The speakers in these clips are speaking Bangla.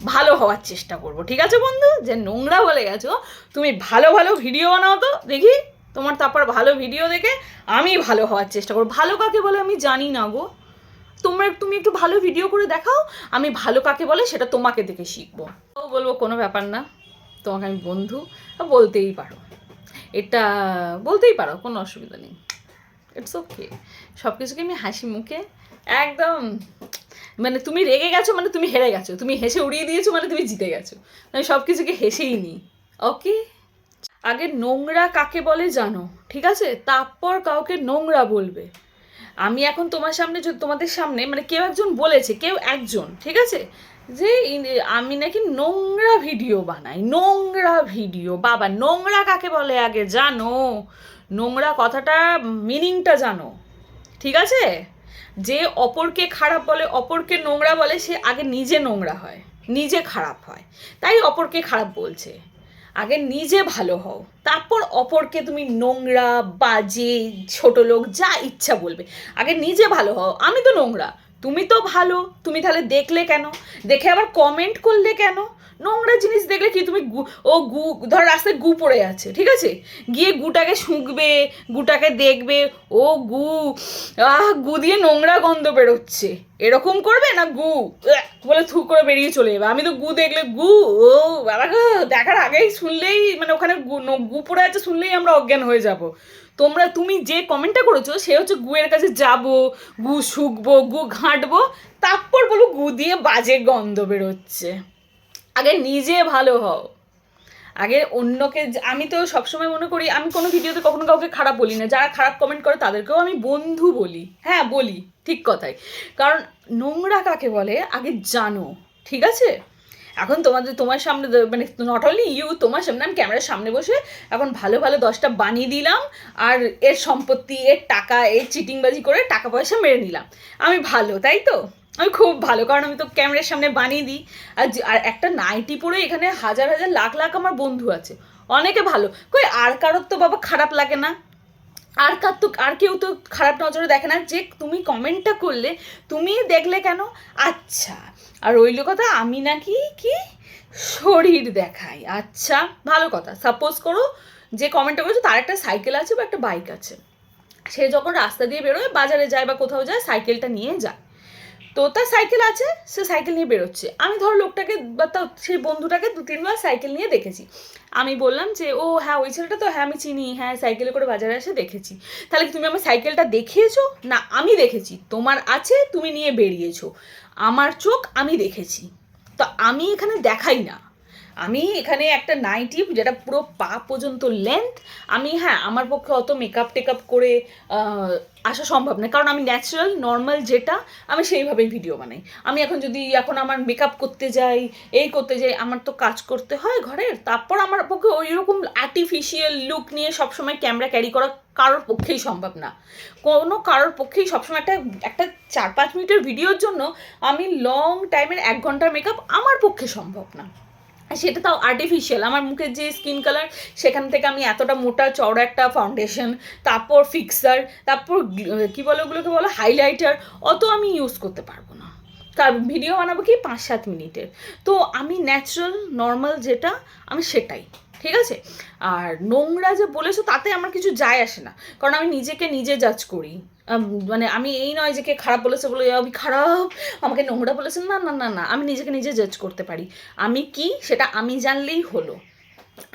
ভালো হওয়ার চেষ্টা করব। ঠিক আছে বন্ধু? যে নোংরা বলে গেছো, তুমি ভালো ভালো ভিডিও বানাও তো। দেখি, তোমার তারপর ভালো ভিডিও দেখে আমি ভালো হওয়ার চেষ্টা করব। ভালো কাকে বলে আমি জানি না গো। তোমরা তুমি একটু ভালো ভিডিও করে দেখাও, আমি ভালো কাকে বলে সেটা তোমাকে দেখে শিখব। ও বলব, কোনো ব্যাপার না, তোমাকে আমি বন্ধু, বলতেই পারো। এটা বলতেই পারো, কোনো অসুবিধা নেই। ইটস ওকে সব কিছুকে আমি হাসি মুখে একদম মানে তুমি রেগে গেছো মানে তুমি হেরে গেছো। তুমি হেসে উড়িয়ে দিয়েছ মানে তুমি জিতে গেছো। আমি সব কিছুকে হেসেই নিই। ওকে আগে নোংরা কাকে বলে জানো? ঠিক আছে? তারপর কাউকে নোংরা বলবে। আমি এখন তোমার সামনে যদি, তোমাদের সামনে মানে কেউ একজন বলেছে, কেউ একজন, ঠিক আছে? যে আমি নাকি নোংরা ভিডিও বানাই, নোংরা ভিডিও। বাবা, নোংরা কাকে বলে আগে? জানো? নোংরা কথাটা মিনিংটা জানো, ঠিক আছে? যে অপরকে খারাপ বলে, অপরকে নোংরা বলে, সে আগে নিজে নোংরা হয়, নিজে খারাপ হয়। তাই অপরকে খারাপ বলছে। আগে নিজে ভালো হও, তারপর অপরকে তুমি নোংরা, বাজে, ছোট লোক, যা ইচ্ছা বলবে। আগে নিজে ভালো হও, আমি তো নোংরা, তুমি তো ভালো, তুমি তাহলে দেখলে কেন? দেখে আবার কমেন্ট করলে কেন? নোংরা জিনিস দেখলে কি তুমি ও গু ধর রাস্তায় গু পড়ে আছে ঠিক আছে? গিয়ে গুটাকে শুঁকবে গুটাকে দেখবে ও গু আহ গু দিয়ে নোংরা গন্ধ বেরোচ্ছে। এরকম করবে না গু? বলে থু করে বেরিয়ে চলে যাবে। আমি তো গু দেখলে গু ও বাবা গো, দেখার আগেই শুনলেই মানে ওখানে গু গু পড়ে আছে শুনলেই আমরা অজ্ঞান হয়ে যাব। তোমরা তুমি যে কমেন্টটা করেছ সে হচ্ছে গুয়ের কাছে যাব গু শুকবো গু ঘাঁটবো তারপর বলো গু দিয়ে বাজে গন্ধ বেরোচ্ছে। আগে নিজে ভালো হও। আগে অন্যকে আমি তো সবসময় মনে করি, আমি কোনো ভিডিওতে কখনো কাউকে খারাপ বলি না। যারা খারাপ কমেন্ট করে তাদেরকেও আমি বন্ধু বলি। হ্যাঁ বলি। ঠিক কথাই। কারণ নোংরা কাকে বলে? আগে জানো। ঠিক আছে? এখন তোমাদের তোমার সামনে মানে নট অনলি ইউ তোমার সামনে আমি ক্যামেরার সামনে বসে এখন ভালো ভালো দশটা বানিয়ে দিলাম আর এর সম্পত্তি, এর টাকা, এর চিটিংবাজি করে টাকা পয়সা মেরে নিলাম। আমি ভালো, তাই তো? আমি খুব ভালো, কারণ আমি তো ক্যামেরার সামনে বানিয়ে দিই। আর আর একটা নাইটি পরে এখানে হাজার হাজার লাখ লাখ আমার বন্ধু আছে। অনেকে ভালো। কই, আর কারোর তো বাবা খারাপ লাগে না। আর কার তো, আর কেউ তো খারাপ নজরে দেখে না। যে, তুমি কমেন্টটা করলে, তুমি দেখলে কেন? আচ্ছা আর রইল কথা, আমি নাকি কি? শরীর দেখাই। আচ্ছা ভালো কথা। সাপোজ করো, যে কমেন্টটা করেছ, তার একটা সাইকেল আছে বা একটা বাইক আছে। সে যখন রাস্তা দিয়ে বেরোয়, বাজারে যায় বা কোথাও যায় সাইকেলটা নিয়ে যায়। তো তার সাইকেল আছে, সে সাইকেল নিয়ে বেরোচ্ছে। আমি ধরো লোকটাকে বা তার সেই বন্ধুটাকে দু তিনবার সাইকেল নিয়ে দেখেছি। আমি বললাম যে, ও হ্যাঁ ওই ছেলেটা তো হ্যাঁ আমি চিনি হ্যাঁ সাইকেলে করে বাজারে এসে দেখেছি। তাহলে কি তুমি আমার সাইকেলটা দেখিয়েছো? না, আমি দেখেছি। তোমার আছে, তুমি নিয়ে বেরিয়েছো। আমার চোখ আমি দেখেছি। তো আমি এখানে দেখাই না। আমি এখানে একটা নাইটি যেটা পুরো পা পর্যন্ত লেন্থ আমি হ্যাঁ আমার পক্ষে অত মেকআপ টেকআপ করে আসা সম্ভব নয়। কারণ আমি ন্যাচারাল নর্মাল যেটা, আমি সেইভাবেই ভিডিও বানাই। আমি এখন যদি এখন আমার মেকআপ করতে যাই, এই করতে যাই, আমার তো কাজ করতে হয় ঘরের। তারপর আমার পক্ষে ওই রকম আর্টিফিশিয়াল লুক নিয়ে সবসময় ক্যামেরা ক্যারি করা কারোর পক্ষেই সম্ভব না। কোনো কারোর পক্ষেই সবসময় একটা একটা চার পাঁচ মিনিটের ভিডিওর জন্য আমি লং টাইমের এক ঘণ্টার মেকআপ আমার পক্ষে সম্ভব না। সেটা তাও আর্টিফিশিয়াল আমার মুখের যে স্কিন কালার সেখান থেকে আমি এতটা মোটা, চওড়া একটা ফাউন্ডেশন তারপর ফিক্সার তারপর কী বলো ওগুলোকে বলো হাইলাইটার অত আমি ইউজ করতে পারব না। কার ভিডিও বানাবো কি? পাঁচ সাত মিনিটের। তো আমি ন্যাচারাল নর্মাল যেটা, আমি সেটাই। ঠিক আছে? আর নোংরা যে বলেছ তাতে আমার কিছু যায় আসে না। কারণ আমি নিজেকে নিজে জাজ করি। মানে আমি এই নয় যে কে খারাপ বলেছে বলে আমি খারাপ, আমাকে নোংরা বলেছে। না না না না, আমি নিজেকে নিজে জাজ করতে পারি। আমি কি? সেটা আমি জানলেই হলো।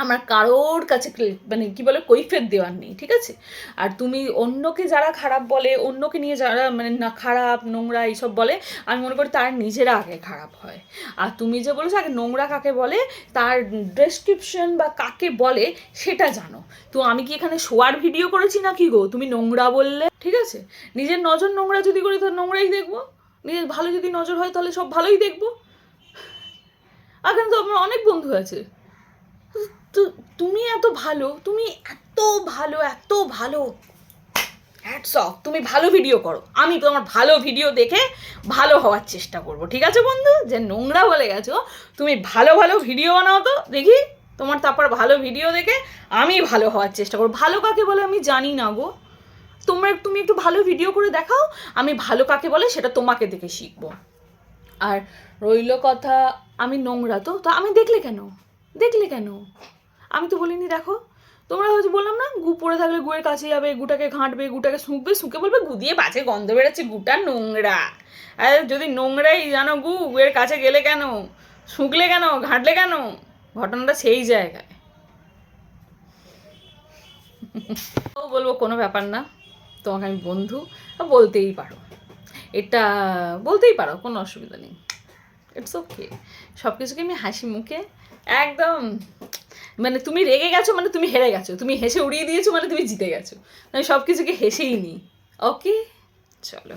আমার কারোর কাছে মানে কি বলে কৈফের দেওয়ার নেই, ঠিক আছে? আর তুমি অন্যকে যারা খারাপ বলে, অন্যকে নিয়ে যারা মানে না খারাপ, নোংরা এইসব বলে, আমি মনে করি তার নিজেরা আগে খারাপ হয়। আর তুমি যে বলেছ আগে নোংরা কাকে বলে, তার ডেসক্রিপশন বা কাকে বলে, সেটা জানো। তো আমি কি এখানে শোয়ার ভিডিও করেছি না কি গো? তুমি নোংরা বললে, ঠিক আছে? নিজের নজর নোংরা যদি করি তো নোংরাই দেখব। নিজের ভালো যদি নজর হয়, তাহলে সব ভালোই দেখব। এখানে তো আমার অনেক বন্ধু আছে। তো তুমি এত ভালো, তুমি এত ভালো এত ভালো। হ্যাটস অফ তুমি ভালো ভিডিও করো। আমি তোমার ভালো ভিডিও দেখে ভালো হওয়ার চেষ্টা করব, ঠিক আছে বন্ধু? যে নোংরা বলে গেছো, তুমি ভালো ভালো ভিডিও বানাও তো, দেখি তোমার তারপর ভালো ভিডিও দেখে আমি ভালো হওয়ার চেষ্টা করব। ভালো কাকে বলে আমি জানি না গো। তোমরা তুমি একটু ভালো ভিডিও করে দেখাও, আমি ভালো কাকে বলে সেটা তোমাকে দেখে শিখব। আর রইল কথা, আমি নোংরা তো তো আমি দেখলে কেন? দেখলে কেন? আমি তো বলিনি, দেখো। তোমরা হয়তো বললাম না, গু পড়ে থাকলে গুয়ের কাছে যাবে, গুটাকে ঘাঁটবে, গুটাকে শুঁকবে, শুঁকে বলবে, গু দিয়ে বাজে গন্ধ বেরোচ্ছে, গুটা নোংরা। আর যদি নোংরাই জানো গু গুয়ের কাছে গেলে কেন? শুঁকলে কেন? ঘাঁটলে কেন? ঘটনাটা সেই জায়গায়। ও বলব, কোনো ব্যাপার না। তোমাকে আমি বন্ধু বলতেই পারো। এটা বলতেই পারো, কোনো অসুবিধা নেই। ইটস ওকে সব কিছুকে আমি হাসি মুখে, একদম মানে তুমি রেগে গেছো মানে তুমি হেরে গেছো। তুমি হেসে উড়িয়ে দিয়েছ মানে তুমি জিতে গেছো। আমি সব কিছুকে হেসেই নিই। ওকে চলো।